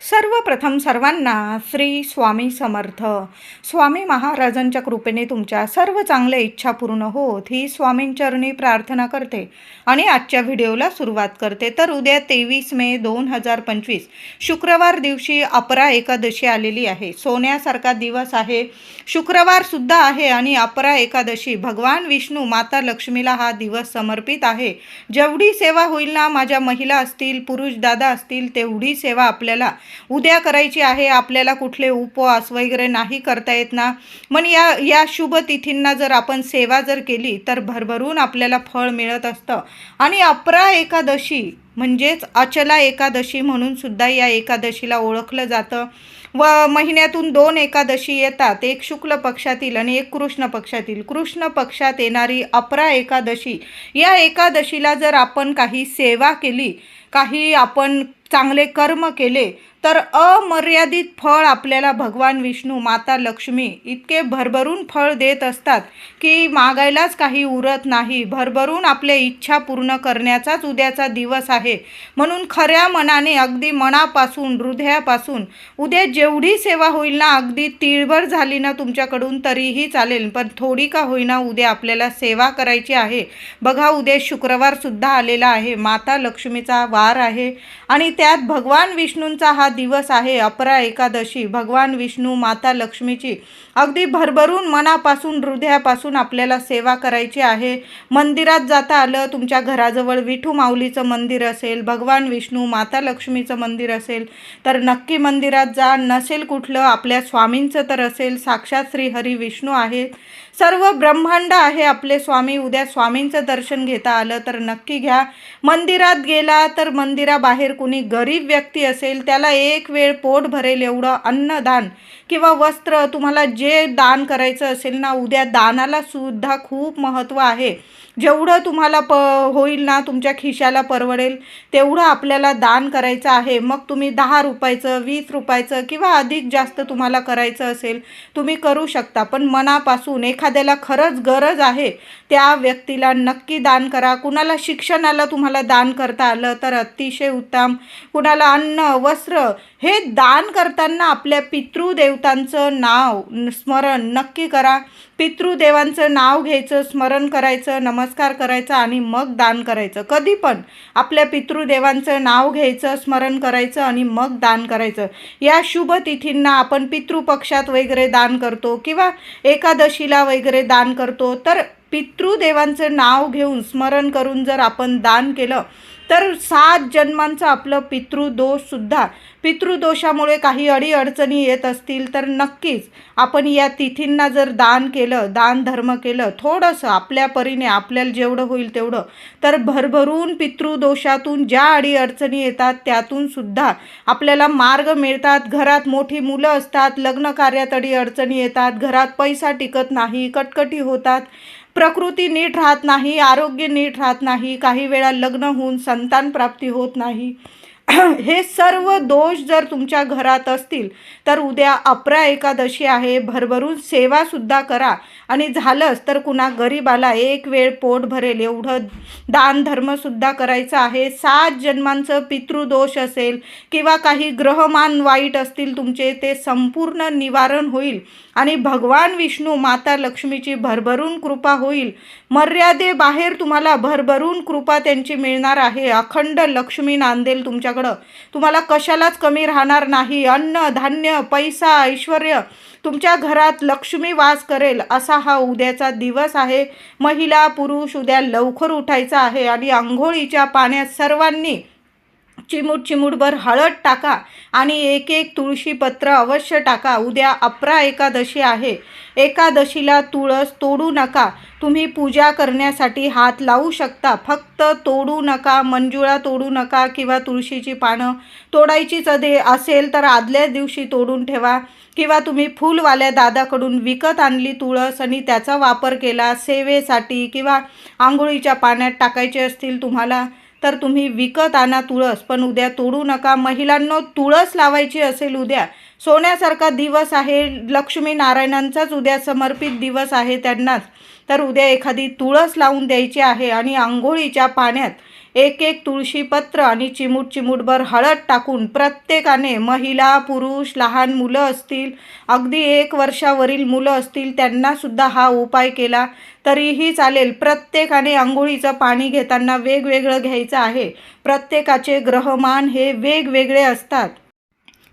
सर्वप्रथम सर्वांना श्री स्वामी समर्थ. स्वामी महाराजांच्या कृपेने तुमच्या सर्व चांगल्या इच्छा पूर्ण होत ही स्वामींचरणी प्रार्थना करते आणि आजच्या व्हिडिओला सुरुवात करते. तर उद्या तेवीस मे दोन हजार पंचवीस शुक्रवार दिवशी अपरा एकादशी आलेली आहे. सोन्यासारखा दिवस आहे. शुक्रवारसुद्धा आहे आणि अपरा एकादशी. भगवान विष्णू माता लक्ष्मीला हा दिवस समर्पित आहे. जेवढी सेवा होईल ना माझ्या महिला असतील पुरुष दादा असतील तेवढी सेवा आपल्याला उद्या करायची आहे आपल्याला कुठले उपवास वगैरे नाही करता येत ना. मग या या शुभ तिथींना जर आपण सेवा जर केली तर भरभरून आपल्याला फळ मिळत असतं. आणि अपरा एकादशी म्हणजेच अचला एकादशी म्हणून सुद्धा या एकादशीला ओळखलं जातं. व महिन्यातून दोन एकादशी येतात एक शुक्ल पक्षातील आणि एक कृष्ण पक्षातील. कृष्ण पक्षात येणारी अपरा एकादशी या एकादशीला जर आपण काही सेवा केली काही आपण चांगले कर्म केले तर अमर्यादित फळ आपल्याला भगवान विष्णू माता लक्ष्मी इतके भरभरून फळ देत असतात की मागायलाच काही उरत नाही. भरभरून आपल्या इच्छा पूर्ण करण्याचाच उद्याचा दिवस आहे. म्हणून खऱ्या मनाने अगदी मनापासून हृदयापासून उद्या जेवढी सेवा होईल ना अगदी तिळभर झाली ना तुमच्याकडून तरीही चालेल पण थोडी का होईना उद्या आपल्याला सेवा करायची आहे. बघा उद्या शुक्रवारसुद्धा आलेला आहे. माता लक्ष्मीचा वार आहे. आणि त्यात भगवान विष्णूंचा हा दिवस आहे. अपरा एकादशी. भगवान विष्णू माता लक्ष्मीची अगदी भरभरून मनापासून हृदयापासून आपल्याला सेवा करायची आहे. मंदिरात जाता आलं तुमच्या घराजवळ विठू माऊलीचं मंदिर असेल भगवान विष्णू माता लक्ष्मीचं मंदिर असेल तर नक्की मंदिरात जा. नसेल कुठलं आपल्या स्वामींचं तर असेल. साक्षात श्री हरी विष्णू आहेत सर्व ब्रह्मांड आहे आपले स्वामी. उद्या स्वामींचं दर्शन घेता आलं तर नक्की घ्या. मंदिरात गेला तर मंदिराबाहेर कुणी गरीब व्यक्ती असेल त्याला एक वेळ पोट भरेल एवढं अन्नदान. किंवा वस्त्र तुम्हाला जे दान करायचं असेल ना उद्या दानाला सुद्धा खूप महत्त्व आहे. जेवढं तुम्हाला प होईल ना तुमच्या खिशाला परवडेल तेवढं आपल्याला दान करायचं आहे. मग तुम्ही दहा रुपयाचं वीस रुपयाचं किंवा अधिक जास्त तुम्हाला करायचं असेल तुम्ही करू शकता. पण मनापासून एखाद्याला खरंच गरज आहे त्या व्यक्तीला नक्की दान करा. कुणाला शिक्षणाला तुम्हाला दान करता आलं तर अतिशय उत्तम. कुणाला अन्न वस्त्र हे दान करताना आपल्या पितृदेवतांचं नाव स्मरण नक्की करा. पितृदेवांचं नाव घ्यायचं स्मरण करायचं. नमस्कार. नमस्कार करायचा आणि मग दान करायचं. कधी पण आपल्या पितृदेवांचं नाव घ्यायचं स्मरण करायचं आणि मग दान करायचं. या शुभ तिथींना आपण पितृपक्षात वगैरे दान करतो किंवा एकादशीला वगैरे दान करतो. तर पितृदेवांचं नाव घेऊन स्मरण करून जर आपण दान केलं तर सात जन्मांचं आपलं पितृदोषसुद्धा पितृदोषामुळे काही अडीअडचणी येत असतील तर नक्कीच आपण या तिथींना जर दान केलं दान धर्म केलं थोडंसं आपल्या परीने आपल्याला जेवढं होईल तेवढं. तर भरभरून पितृदोषातून ज्या अडीअडचणी येतात त्यातून सुद्धा आपल्याला मार्ग मिळतात. घरात मोठी मुलं असतात लग्न कार्यात अडीअडचणी येतात घरात पैसा टिकत नाही कटकटी होतात. प्रकृती नीट राहत नाही आरोग्य नीट राहत नाही काही वेळा लग्न होऊन संतान प्राप्ती होत नाही. हे सर्व दोष जर तुमच्या घरात असतील तर उद्या अपरा एकादशी आहे भरभरून सेवासुद्धा करा. आणि झालंच तर कुणा गरीबाला एक वेळ पोट भरेल एवढं दान धर्मसुद्धा करायचं आहे. सात जन्मांचं पितृदोष असेल किंवा काही ग्रहमान वाईट असतील तुमचे ते संपूर्ण निवारण होईल. आणि भगवान विष्णू माता लक्ष्मीची भरभरून कृपा होईल. मर्यादेबाहेर तुम्हाला भरभरून कृपा त्यांची मिळणार आहे. अखंड लक्ष्मी नांदेल तुमच्या सगळं तुम्हाला कशालाच कमी राहणार नाही. अन्न धान्य पैसा ऐश्वर तुमच्या घरात लक्ष्मी वास करेल असा हा उद्याचा दिवस आहे. महिला पुरुष उद्या लवकर उठायचा आहे आणि आंघोळीच्या पाण्यात सर्वांनी चिमूट चिमूटभर हळद टाका आणि एक एक तुळशीपत्र अवश्य टाका. उद्या अपरा एकादशी आहे. एकादशीला तुळस तोडू नका. तुम्ही पूजा करण्यासाठी हात लावू शकता. फक्त तोडू नका मंजुळा तोडू नका किंवा तुळशीची पानं तोडायचीच अदे असेल तर आदल्याच दिवशी तोडून ठेवा. किंवा तुम्ही फुलवाल्या दादाकडून विकत आणली तुळस आणि त्याचा वापर केला. सेवेसाठी किंवा आंघोळीच्या पाण्यात टाकायचे असतील तुम्हाला. तर तुम्ही विकत आणा तुळस पण उद्या तोडू नका. महिलांनो तुळस लावायची असेल उद्या. सोन्यासारखा दिवस आहे. लक्ष्मी नारायणांचाच उद्या समर्पित दिवस आहे त्यांनाच. तर उद्या एखादी तुळस लावून द्यायची आहे आणि आंघोळीच्या पाण्यात एक एक तुळशीपत्र आणि चिमूट चिमूटभर हळद टाकून प्रत्येकाने महिला पुरुष लहान मुलं असतील अगदी एक वर्षावरील मुलं असतील त्यांनासुद्धा हा उपाय केला तरीही चालेल. प्रत्येकाने आंघोळीचं पाणी घेताना वेगवेगळं घ्यायचं आहे. प्रत्येकाचे ग्रहमान हे वेगवेगळे असतात.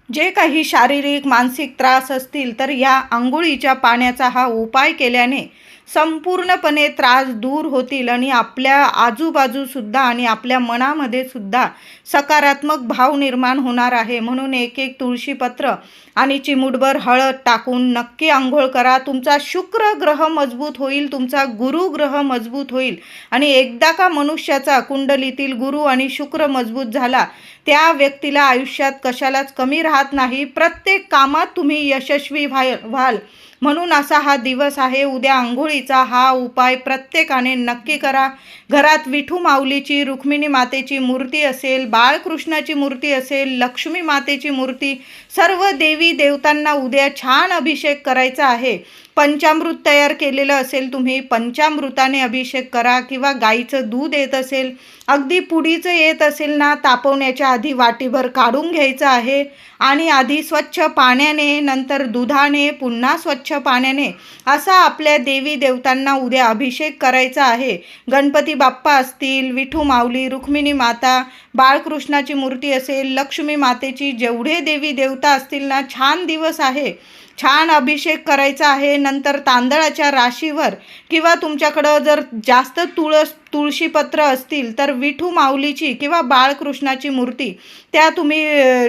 जे काही शारीरिक मानसिक त्रास असतील तर या आंघोळीच्या पाण्याचा हा उपाय केल्याने संपूर्णपणे त्रास दूर होतील आणि आपल्या आजूबाजूसुद्धा आणि आपल्या मनामध्ये सुद्धा सकारात्मक भाव निर्माण होणार आहे. म्हणून एक एक तुळशीपत्र आणि चिमूटभर हळद टाकून नक्की आंघोळ करा. तुमचा शुक्र ग्रह मजबूत होईल तुमचा गुरु ग्रह मजबूत होईल आणि एकदा का मनुष्याचा कुंडलीतील गुरु आणि शुक्र मजबूत झाला त्या व्यक्तीला आयुष्यात कशालाच कमी राहत नाही. प्रत्येक कामात तुम्ही यशस्वी व्हाय व्हाल. म्हणून असा हा दिवस आहे. उद्या आंघोळीचा हा उपाय प्रत्येकाने नक्की करा. घरात विठू माऊलीची रुक्मिणी मातेची मूर्ती असेल बाळकृष्णाची मूर्ती असेल लक्ष्मी मातेची मूर्ती सर्व देवी देवतांना उद्या छान अभिषेक करायचा आहे. पंचामृत तयार केलेलं असेल तुम्ही पंचामृताने अभिषेक करा किंवा गाईचं दूध येत असेल अगदी पुडीचं येत असेल ना तापवण्याच्या आधी वाटीभर काढून घ्यायचं आहे. आणि आधी स्वच्छ पाण्याने नंतर दुधाने पुन्हा स्वच्छ पाण्याने असा आपल्या देवी देवतांना उद्या अभिषेक करायचा आहे. गणपती बाप्पा असतील विठू माऊली रुक्मिणी माता बाळकृष्णाची मूर्ती असेल लक्ष्मी मातेची जेवढे देवी देवता असतील ना छान दिवस आहे. छान अभिषेक करायचा आहे. नंतर तांदळाच्या राशीवर किंवा तुमच्याकडं जर जास्त तुळस तुळशीपत्र असतील तर विठू माऊलीची किंवा बाळकृष्णाची मूर्ती त्या तुम्ही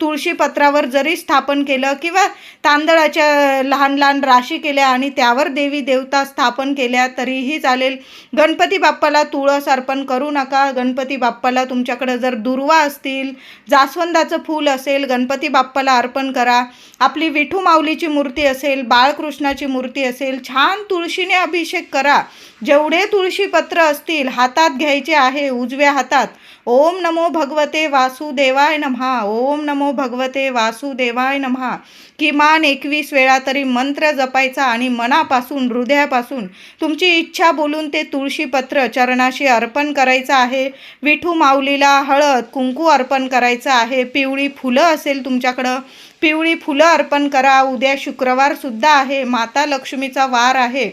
तुळशीपत्रावर जरी स्थापन केलं किंवा तांदळाच्या लहान लहान राशी केल्या आणि त्यावर देवी देवता स्थापन केल्या तरीही चालेल. गणपती बाप्पाला तुळस अर्पण करू नका. गणपती बाप्पाला तुमच्याकडं जर दुर्वा असतील जास्वंदाचं फूल असेल गणपती बाप्पाला अर्पण करा. आपली विठू माऊ माऊलीची मूर्ती असेल बाळकृष्णाची मूर्ती असेल छान तुळशीने अभिषेक करा. जेवढे तुळशीपत्र असतील हातात घ्यायचे आहे उजव्या हातात. ओम नमो भगवते वासुदेवाय नमहा. ओम नमो भगवते वासुदेवाय नमहा. किमान एकवीस वेळा तरी मंत्र जपायचा आणि मनापासून हृदयापासून तुमची इच्छा बोलून ते तुळशीपत्र चरणाशी अर्पण करायचं आहे. विठू माऊलीला हळद कुंकू अर्पण करायचं आहे. पिवळी फुलं असेल तुमच्याकडं. पिवळी फुलं अर्पण करा. उद्या शुक्रवारसुद्धा आहे. माता लक्ष्मीचा वार आहे.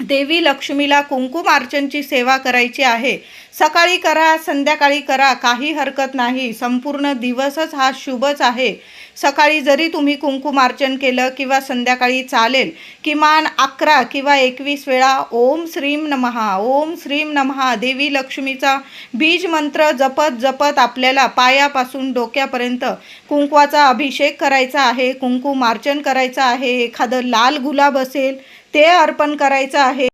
देवी लक्ष्मीला कुंकुमार्चनची सेवा करायची आहे. सकाळी करा संध्याकाळी करा काही हरकत नाही. संपूर्ण दिवसच हा शुभच आहे. सकाळी जरी तुम्ही कुंकुमार्चन केलं किंवा संध्याकाळी चालेल किमान अकरा किंवा एकवीस वेळा ओम श्रीम नमहा ओम श्रीम नमहा देवी लक्ष्मीचा बीज मंत्र जपत जपत आपल्याला पायापासून डोक्यापर्यंत कुंकवाचा अभिषेक करायचा आहे कुंकुमार्चन करायचं आहे. एखादं लाल गुलाब असेल ते अर्पण करायचं आहे.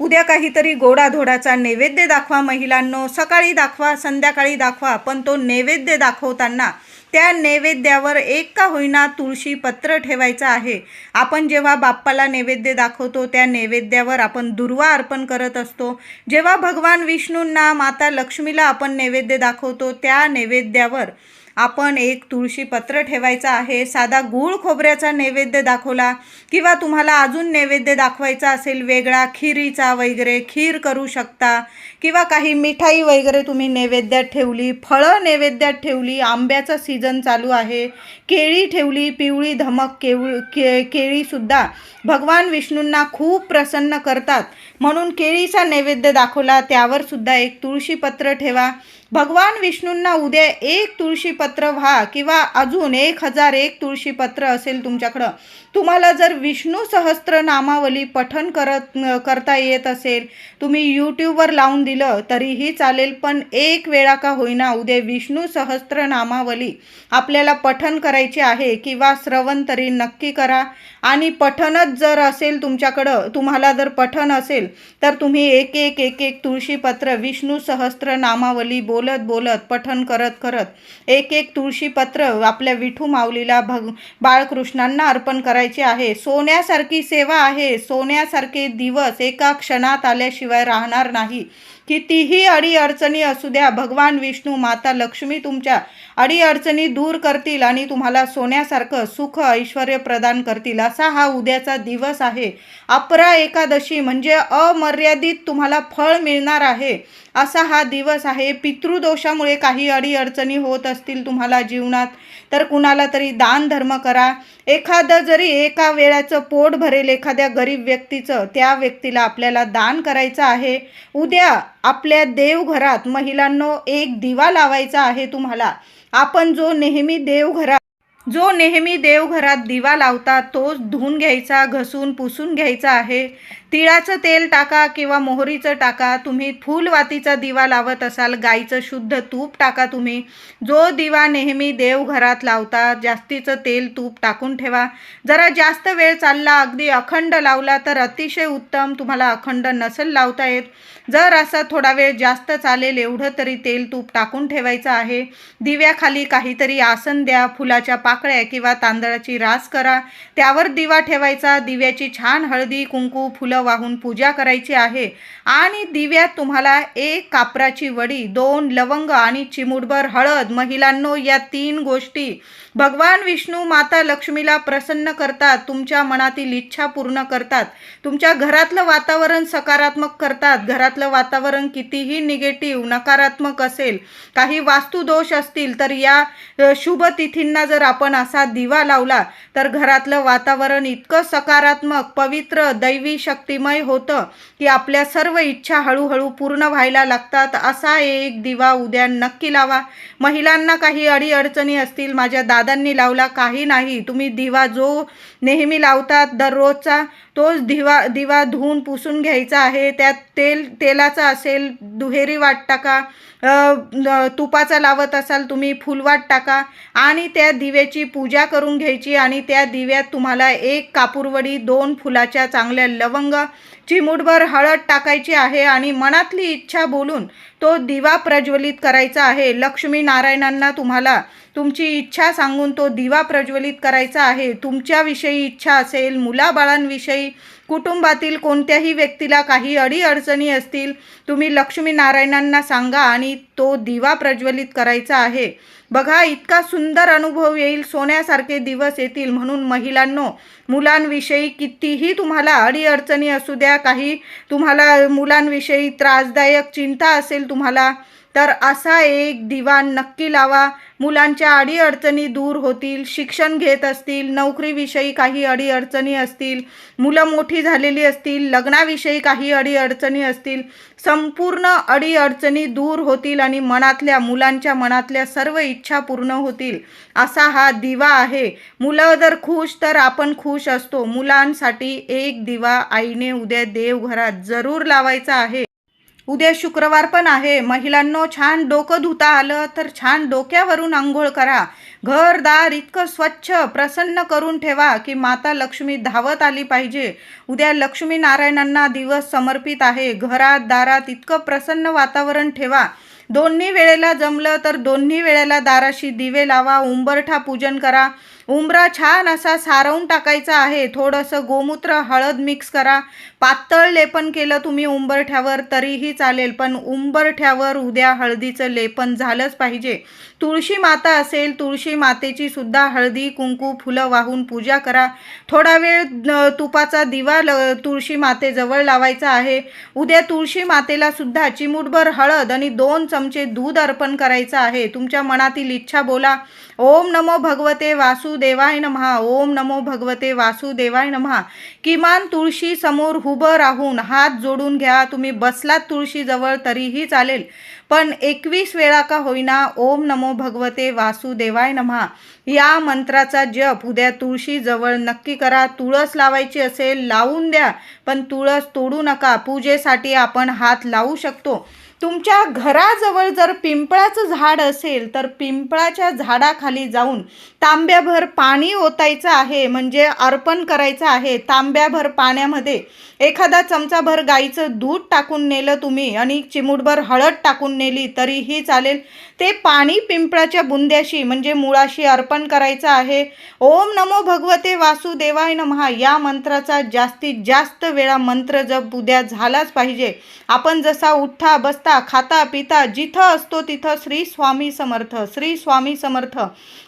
उद्या काहीतरी गोडाधोडाचा नैवेद्य दाखवा महिलांनो. सकाळी दाखवा संध्याकाळी दाखवा. पण तो नैवेद्य दाखवताना त्या नैवेद्यावर एक का होईना तुळशी पत्र ठेवायचं आहे. आपण जेव्हा बाप्पाला नैवेद्य दाखवतो त्या नैवेद्यावर आपण दुर्वा अर्पण करत असतो. जेव्हा भगवान विष्णूंना माता लक्ष्मीला आपण नैवेद्य दाखवतो त्या नैवेद्यावर आपण एक तुळशी पत्र ठेवायचं आहे साधा गूळ खोबऱ्याचा नैवेद्य दाखवला किंवा तुम्हाला अजून नैवेद्य दाखवायचा असेल वेगळा खिरीचा वगैरे खीर करू शकता किंवा काही मिठाई वगैरे तुम्ही नैवेद्यात ठेवली फळं नैवेद्यात ठेवली आंब्याचा सीझन चालू आहे केळी ठेवली पिवळी धमक केवळ के केळीसुद्धा भगवान विष्णूंना खूप प्रसन्न करतात. म्हणून केळीचा नैवेद्य दाखवला त्यावर सुद्धा एक तुळशीपत्र ठेवा. भगवान विष्णूंना उद्या एक तुळशीपत्र व्हा किंवा अजून एक हजार एक तुळशीपत्र असेल तुमच्याकडं. तुम्हाला जर विष्णू सहस्त्र नामावली पठन करत करता येत असेल तुम्ही यूट्यूबवर लावून दिलं तरीही चालेल पण एक वेळा का होईना उद्या विष्णू सहस्त्र नामावली आपल्याला पठन करायची आहे किंवा श्रवण तरी नक्की करा. आणि पठनच जर असेल तुमच्याकडं तुम्हाला जर पठन असेल तर तुम्ही एक एक एक एक तुळशीपत्र विष्णू सहस्त्र नामावली बोलत बोलत पठन करत करत एक एक तुळशीपत्र आपल्या विठू माऊलीला भग बाळकृष्णांना अर्पण करायचे आहे. सोन्यासारखी सेवा आहे. सोन्यासारखे दिवस एका क्षणात आल्याशिवाय राहणार नाही. कितीही अडीअडचणी असू द्या भगवान विष्णू माता लक्ष्मी तुमच्या अडीअडचणी दूर करतील आणि तुम्हाला सोन्यासारखं सुख ऐश्वर प्रदान करतील. असा हा उद्याचा दिवस आहे. अपरा एकादशी म्हणजे अमर्यादित तुम्हाला फळ मिळणार आहे. असा हा दिवस आहे. पितृदोषामुळे काही अडीअडचणी होत असतील तुम्हाला जीवनात तर कुणाला तरी दान धर्म करा. एखादं जरी एका वेळाचं पोट भरेल एखाद्या गरीब व्यक्तीचं त्या व्यक्तीला आपल्याला दान करायचं आहे. उद्या आपल्या देवघरात महिलांनो एक दिवा लावायचा आहे तुम्हाला. आपण जो नेहमी देवघरात जो नेहमी देवघरात दिवा लावता तोच धुवून घ्यायचा घसून पुसून घ्यायचा आहे. तिळाचं तेल टाका किंवा मोहरीचं टाका. तुम्ही फुलवातीचा दिवा लावत असाल गाईचं शुद्ध तूप टाका तुम्ही. जो दिवा नेहमी देवघरात लावता जास्तीचं तेल तूप टाकून ठेवा. जरा जास्त वेळ चालला अगदी अखंड लावला तर अतिशय उत्तम. तुम्हाला अखंड नसल लावता येत. जर असा थोडा वेळ जास्त चालेल एवढं तरी तेल तूप टाकून ठेवायचं आहे. दिव्याखाली काहीतरी आसन द्या फुलाच्या पाकळ्या किंवा तांदळाची रास करा. त्यावर दिवा ठेवायचा. दिव्याची छान हळदी कुंकू फुलं वाहून पूजा करायची आहे. आणि दिव्यात तुम्हाला एक कापराची वडी दोन लवंग आणि चिमुडभर हळद. महिलांनो या तीन गोष्टी भगवान विष्णू माता लक्ष्मीला प्रसन्न करतात तुमच्या मनातील इच्छा पूर्ण करतात तुमच्या घरातलं वातावरण सकारात्मक करतात घरातलं वातावरण कितीही निगेटिव्ह नकारात्मक असेल काही वास्तुदोष असतील तर या शुभ तिथींना जर आपण असा दिवा लावला तर घरातलं वातावरण इतकं सकारात्मक पवित्र दैवी शक्तिमय होतं की आपल्या सर्व इच्छा हळूहळू पूर्ण व्हायला लागतात असा एक दिवा उद्या नक्की लावा. महिलांना काही अडीअडचणी असतील माझ्या दादांनी लावला काही नाही. तुम्ही दिवा जो नेहमी लावतात दररोजचा तोच दिवा दिवा धुवून पुसून घ्यायचा आहे. त्यात तेल तेलाचा असेल दुहेरी वाट टाका. तुपाचा लावत असाल तुम्ही फुलवाट टाका. आणि त्या दिव्याची पूजा करून घ्यायची आणि त्या दिव्यात तुम्हाला एक कापूरवडी दोन फुलाच्या चांगल्या लवंग चिमूटभर हळद टाकायची आहे आणि मनातली इच्छा बोलून तो दिवा प्रज्वलित करायचा आहे. लक्ष्मी नारायणांना तुम्हाला तुमची इच्छा सांगून तो दिवा प्रज्वलित करायचा आहे. तुमच्याविषयी इच्छा असेल मुलाबाळांविषयी कुटुंबातील कोणत्याही व्यक्तीला काही अडीअडचणी असतील तुम्ही लक्ष्मीनारायणांना सांगा आणि तो दिवा प्रज्वलित करायचा आहे. बघा इतका सुंदर अनुभव येईल सोन्यासारखे दिवस येतील म्हणून महिलांनो मुलांविषयी कितीही तुम्हाला अडीअडचणी असू द्या काही तुम्हाला मुलांविषयी त्रासदायक चिंता असेल तुम्हाला तर असा एक दिवा नक्की लावा. मुलांच्या अडीअडचणी दूर होतील शिक्षण घेत असतील नोकरीविषयी काही अडीअडचणी असतील मुलं मोठी झालेली असतील लग्नाविषयी काही अडीअडचणी असतील संपूर्ण अडीअडचणी दूर होतील आणि मनातल्या मुलांच्या मनातल्या सर्व इच्छा पूर्ण होतील असा हा दिवा आहे. मुलं जर खुश तर आपण खुश असतो. मुलांसाठी एक दिवा आईने उद्या देवघरात जरूर लावायचा आहे. उद्या शुक्रवार पण आहे. महिलांनो छान डोकं धुता आलं तर छान डोक्यावरून आंघोळ करा. घरदार इतकं स्वच्छ प्रसन्न करून ठेवा की माता लक्ष्मी धावत आली पाहिजे. उद्या लक्ष्मी नारायणांना दिवस समर्पित आहे. घरात दारात इतकं प्रसन्न वातावरण ठेवा. दोन्ही वेळेला जमलं तर दोन्ही वेळेला दाराशी दिवे लावा उंबरठा पूजन करा. उंबरा छान असा सारवून टाकायचा आहे. थोडंसं गोमूत्र हळद मिक्स करा. पातळ लेपन केलं तुम्ही उंबरठ्यावर तरीही चालेल पण उंबरठ्यावर उद्या हळदीचं लेपन झालंच पाहिजे. तुळशी माता असेल तुळशी मातेची सुद्धा हळदी कुंकू फुलं वाहून पूजा करा. थोडा वेळ तुपाचा दिवा ल तुळशी मातेजवळ लावायचा आहे. उद्या तुळशी मातेला सुद्धा चिमूटभर हळद आणि दोन चम चमचे दूध अर्पण करायचं आहे. तुमच्या मनातील इच्छा बोला. ओम नमो भगवते वासुदेवाय नमहा. ओम नमो भगवते वासुदेवाय नमहा. किमान तुळशी समोर उभं राहून हात जोडून घ्या. तुम्ही बसलात तुळशीजवळ तरीही चालेल. पण एकवीस वेळा का होईना ओम नमो भगवते वासुदेवाय नमहा. या मंत्राचा जप उद्या तुळशीजवळ नक्की करा. तुळस लावायची असेल लावून द्या. पण तुळस तोडू नका. पूजेसाठी आपण हात लावू शकतो. तुमच्या घराजवळ जर पिंपळाचं झाड असेल तर पिंपळाच्या झाडाखाली जाऊन तांब्याभर पाणी ओतायचं आहे म्हणजे अर्पण करायचं आहे. तांब्याभर पाण्यामध्ये एखादा चमचाभर गाईचं दूध टाकून नेलं तुम्ही आणि चिमूटभर हळद टाकून नेली तरीही चालेल. ते पाणी पिंपळाच्या बुंद्याशी म्हणजे मुळाशी अर्पण करायचं आहे. ओम नमो भगवते वासुदेवाय नमहा. या मंत्राचा जास्तीत जास्त वेळा मंत्र जप उद्या झालाच पाहिजे. आपण जसा उठता बसता खाता पिता जिथं असतो तिथं श्री स्वामी समर्थ श्री स्वामी समर्थ.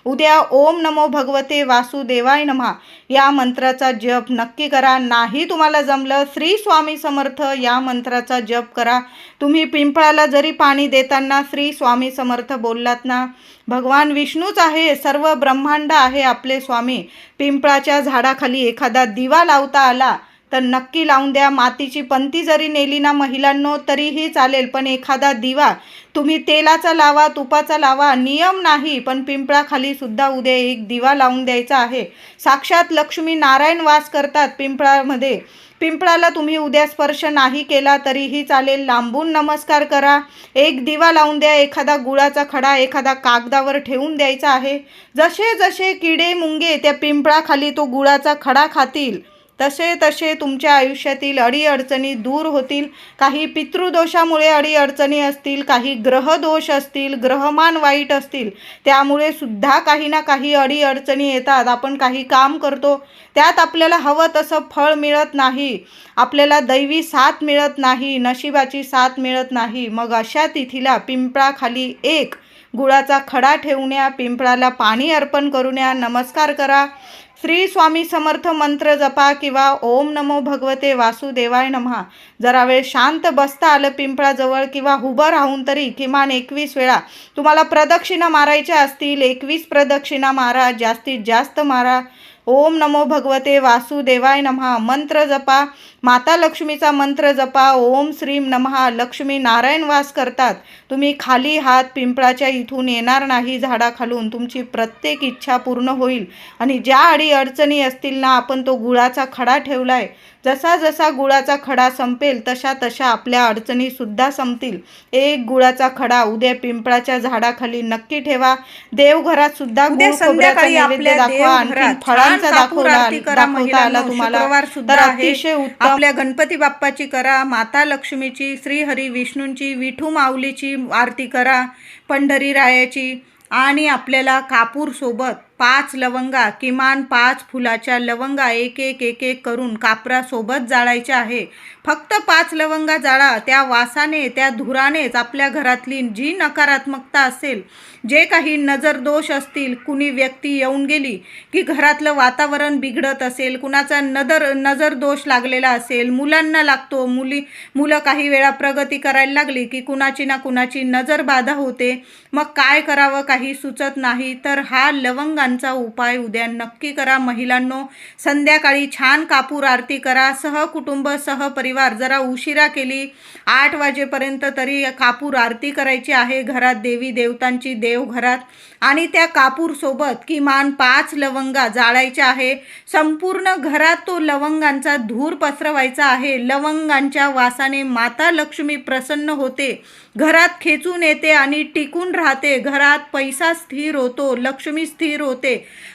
उद्या ओम नमो भगवते वासुदेवाय नमहा. या मंत्राचा जप नक्की करा. नाही तुम्हाला जमलं श्री स्वामी समर्थ या मंत्राचा जप करा. तुम्ही पिंपळाला जरी पाणी देताना श्री स्वामी समर्थ बोललात ना? भगवान विष्णूच आहे सर्व ब्रह्मांड आहे आपले स्वामी. पिंपळाच्या झाडाखाली एखादा दिवा लावता आला तर नक्की लावून द्या. मातीची पंती जरी नेली ना महिलांनो तरीही चालेल. पण एखादा दिवा तुम्ही तेलाचा लावा तुपाचा लावा नियम नाही. पण पिंपळाखाली सुद्धा उद्या एक दिवा लावून द्यायचा आहे. साक्षात लक्ष्मी नारायण वास करतात पिंपळामध्ये. पिंपळाला तुम्ही उद्या स्पर्श नाही केला तरीही चालेल. लांबून नमस्कार करा. एक दिवा लावून द्या. एखादा गुळाचा खडा एखादा कागदावर ठेवून द्यायचा आहे. जसे जसे किडे मुंगे त्या पिंपळाखाली तो गुळाचा खडा खातील. तसे तसे तुमच्या आयुष्यातील अडीअडचणी दूर होतील. काही पितृदोषामुळे अडीअडचणी असतील काही ग्रहदोष असतील ग्रहमान वाईट असतील त्यामुळे सुद्धा काही ना काही अडीअडचणी येतात. आपण काही काम करतो त्यात आपल्याला हवं तसं फळ मिळत नाही. आपल्याला दैवी साथ मिळत नाही नशिबाची साथ मिळत नाही. मग अशा तिथीला पिंपळाखाली एक गुळाचा खडा ठेवण्या पिंपळाला पाणी अर्पण करून्या नमस्कार करा. श्री स्वामी समर्थ मंत्र जपा किंवा ओम नमो भगवते वासुदेवाय नमहा. जरा वेळ शांत बसता आलं पिंपळाजवळ किंवा उभं राहून तरी किमान एकवीस वेळा. तुम्हाला प्रदक्षिणा मारायच्या असतील एकवीस प्रदक्षिणा मारा जास्तीत जास्त मारा. ओम नमो भगवते वासुदेवाय नमहा. मंत्र जपा. माता लक्ष्मीचा मंत्र जपा. ओम श्रीम नमहा. लक्ष्मी नारायण वास करतात. तुम्ही खाली हात पिंपळाच्या इथून येणार नाही झाडाखालून. तुमची प्रत्येक इच्छा पूर्ण होईल. आणि ज्या अडी अडचणी असतील ना आपण तो गुळाचा खडा ठेवलाय. जसा जसा गुळाचा खडा संपेल तशा तशा आपल्या अडचणी सुद्धा संपतील. एक गुळाचा खडा उद्या पिंपळाच्या झाडाखाली नक्की ठेवा. देवघरात सुद्धा गुळ खोबऱ्याचा नैवेद्य दाखवा. आणखी देवघरात कापूर दाखवला आरती करा दाखवता आला. तुम्हाला सुद्धा तर. अतिशय आपल्या गणपती बाप्पाची करा माता लक्ष्मीची श्री हरी विष्णूंची विठू माऊलीची आरती करा पंढरी रायाची आणि आपल्याला कापूर सोबत पाच लवंगा किमान पाच फुलाच्या लवंगा एक एक एक एक करून कापरासोबत जाळायच्या आहे. फक्त पाच लवंगा जाळा त्या वासाने त्या धुरानेच आपल्या घरातली जी नकारात्मकता असेल जे काही नजर दोष असतील कुणी व्यक्ती येऊन गेली की घरातलं वातावरण बिघडत असेल कुणाचा नजर नजर दोष लागलेला असेल मुलांना लागतो मुली मुलं काही वेळा प्रगती करायला लागली की कुणाची ना कुणाची नजर बाधा होते. मग काय करावं काही सुचत नाही. तर हा लवंगा लवंगांचा उपाय उद्या नक्की करा. महिलांनो संध्याकाळी छान कापूर आरती करा. सहकुटुंब सहपरिवार जरा उशिरा केली. आठ वाजेपर्यंत तरी कापूर आरती करायची आहे घरात. देवी देवतांची देवघरात. आणि त्या कापूरसोबत किमान पाच लवंगा जाळायच्या आहे. संपूर्ण घरात तो लवंगांचा धूर पसरवायचा आहे. लवंगांच्या वासाने माता लक्ष्मी प्रसन्न होते. घरात खेचून येते आणि टिकून राहते. घरात पैसा स्थिर होतो. लक्ष्मी स्थिर होते.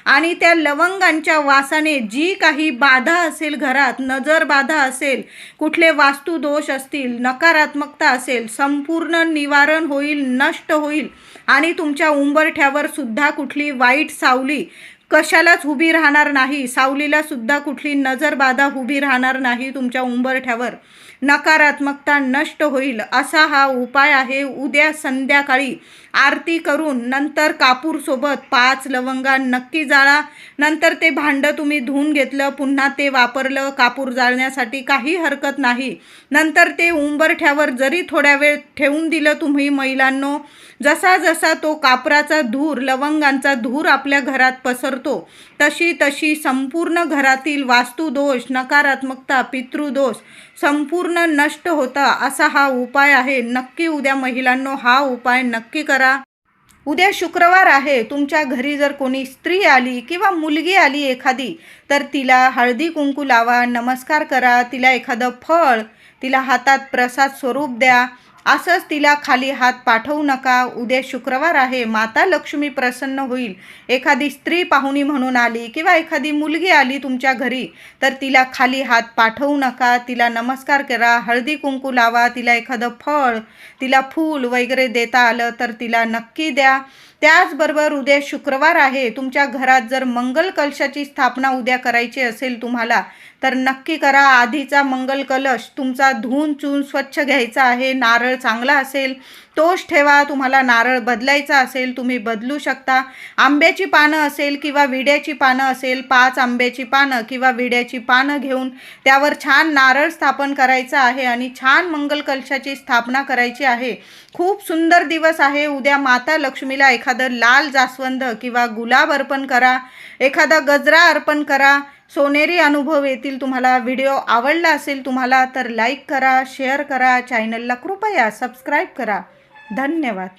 आणि त्या लवंगांच्या वासाने जी काही बाधा असेल घरात नजर बाधा असेल कुठले वास्तुदोष असतील नकारात्मकता असेल संपूर्ण निवारण होईल नष्ट होईल आणि तुमच्या उंबरठ्यावर सुद्धा कुठली वाईट सावली कशालाच उभी राहणार नाही. सावलीला सुद्धा कुठली नजरबाधा उभी राहणार नाही तुमच्या उंबरठ्यावर. नकारात्मकता नष्ट होईल. असा हा उपाय आहे. उद्या संध्याकाळी आरती करून नंतर कापूरसोबत पाच लवंगा नक्की जाळा. नंतर ते भांडं तुम्ही धुवून घेतलं पुन्हा ते वापरलं कापूर जाळण्यासाठी काही हरकत नाही. नंतर ते उंबरठ्यावर जरी थोड्या वेळ ठेवून दिलं तुम्ही महिलांनो जसा जसा तो कापराचा धूर लवंगांचा धूर आपल्या घरात पसरतो तशी तशी संपूर्ण घरातील वास्तुदोष नकारात्मकता पितृदोष संपूर्ण नष्ट होता असा हा उपाय आहे. नक्की उद्या महिलांनो हा उपाय नक्की करा. उद्या शुक्रवार आहे. तुमच्या घरी जर कोणी स्त्री आली किंवा मुलगी आली एखादी तर तिला हळदी कुंकू लावा नमस्कार करा तिला एखादं फळ तिला हातात प्रसाद स्वरूप द्या. असंच तिला खाली हात पाठवू नका. उद्या शुक्रवार आहे. माता लक्ष्मी प्रसन्न होईल. एखादी स्त्री पाहुणी म्हणून आली किंवा एखादी मुलगी आली तुमच्या घरी तर तिला खाली हात पाठवू नका. तिला नमस्कार करा. हळदी कुंकू लावा. तिला एखादं फळ तिला फूल वगैरे देता आलं तर तिला नक्की द्या. त्याचबरोबर उद्या शुक्रवार आहे. तुमच्या घरात जर मंगल कलशाची स्थापना उद्या करायची असेल तुम्हाला तर नक्की करा. आधीचा मंगल कलश तुमचा धुवून चून स्वच्छ घ्यायचा आहे. नारळ चांगला असेल तोच ठेवा तुम्हाला नारळ बदलायचा असेल तुम्ही बदलू शकता. आंब्याची पानं असेल किंवा विड्याची पानं असेल पाच आंब्याची पानं किंवा विड्याची पानं घेऊन त्यावर छान नारळ स्थापन करायचं आहे आणि छान मंगल कलशाची स्थापना करायची आहे. खूप सुंदर दिवस आहे. उद्या माता लक्ष्मीला एखादं लाल जास्वंद किंवा गुलाब अर्पण करा. एखादा गजरा अर्पण करा. सोनेरी अनुभव येतील तुम्हाला व्हिडिओ आवडला असेल तुम्हाला तर लाईक करा शेअर करा चॅनलला कृपया सबस्क्राईब करा. धन्यवाद.